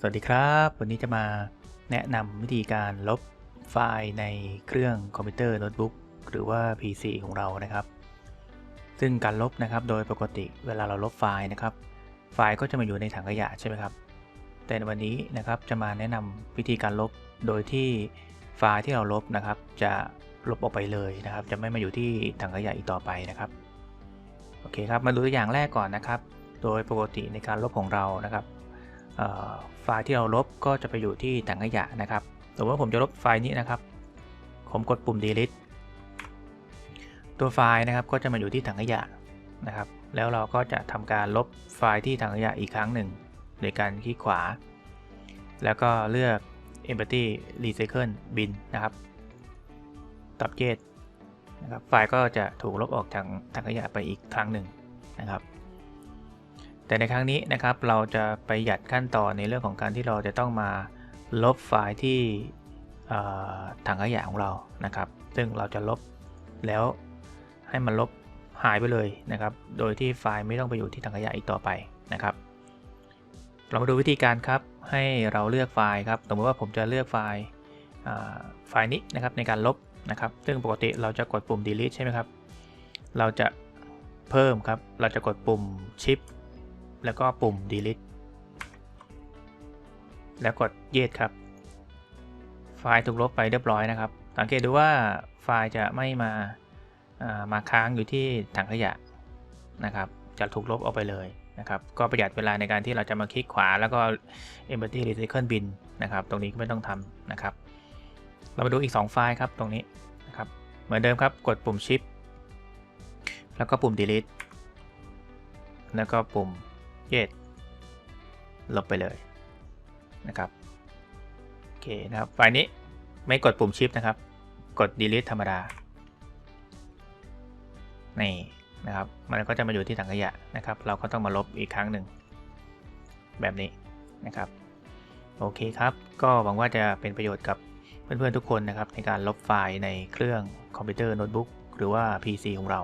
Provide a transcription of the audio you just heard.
สวัสดีครับ วันนี้จะมาแนะนำวิธีการลบไฟล์ในเครื่องคอมพิวเตอร์โน้ตบุ๊กหรือว่า PC ของเรานะครับ ซึ่งการลบนะครับโดยปกติเวลาเราลบไฟล์นะครับ ไฟล์ก็จะมาอยู่ในถังขยะใช่ไหมครับ แต่ในวันนี้นะครับจะมาแนะนำวิธีการลบโดยที่ไฟล์ที่เราลบนะครับ จะลบออกไปเลยนะครับ จะไม่มาอยู่ที่ถังขยะอีกต่อไปนะครับโอเคครับมาดูตัวอย่างแรกก่อนนะครับ โดยปกติในการลบของเรานะครับ ไฟล์ที่เราลบก็จะไปอยู่ที่ถังขยะนะครับสมมติว่าผมจะลบไฟล์นี้นะครับ ผมกดปุ่ม delete ตัวไฟล์นะครับก็จะมาอยู่ที่ถังขยะนะครับ แล้วเราก็จะทำการลบไฟล์ที่ถังขยะอีกครั้งหนึ่ง โดยการคลิกขวา แล้วก็เลือก empty recycle bin นะครับ target นะครับ ไฟล์ก็จะถูกลบออกจากถังขยะไปอีกครั้งหนึ่งนะครับ แต่ในครั้งนี้นะครับเราจะไปหยัดขั้นตอนในเรื่องของการที่เราจะต้องมาลบไฟล์ที่ถังขยะของเรานะครับ ซึ่งเราจะลบแล้วให้มันลบหายไปเลยนะครับ โดยที่ไฟล์ไม่ต้องไปอยู่ที่ถังขยะอีกต่อไปนะครับ เรามาดูวิธีการครับ ให้เราเลือกไฟล์ครับ สมมติว่าผมจะเลือกไฟล์ไฟล์นี้นะครับในการลบนะครับ ซึ่งปกติเราจะกดปุ่ม delete ใช่ไหมครับ เราจะเพิ่มครับ เราจะกดปุ่ม shift แล้วก็ปุ่ม delete แล้วกด yes ครับ ไฟล์ถูกลบไปเรียบร้อยนะครับ สังเกตดูว่าไฟล์จะไม่มาามาค้างอยู่ที่ถังขยะนะครับ จะถูกลบออกไปเลยนะครับ ก็ประหยัดเวลาในการที่เราจะมาคลิกขวาแล้วก็ empty recycle bin นะครับ ตรงนี้ก็ไม่ต้องทำนะครับ เรามาดูอีก 2 ไฟล์ครับตรงนี้นะครับ เหมือนเดิมครับ กดปุ่ม shift แล้วก็ปุ่ม delete แล้วก็ปุ่ม yes ลบไปเลยนะครับโอเคนะครับไฟล์นี้ไม่กดปุ่ม shift นะครับ กด delete ธรรมดานี่นะครับ มันก็จะมาอยู่ที่ถังขยะนะครับ เราก็ต้องมาลบอีกครั้งหนึ่ง แบบนี้นะครับ โอเคครับ ก็หวังว่าจะเป็นประโยชน์กับเพื่อนๆทุกคนนะครับ ในการลบไฟล์ในเครื่องคอมพิวเตอร์โน้ตบุ๊กหรือว่า PC ของเรา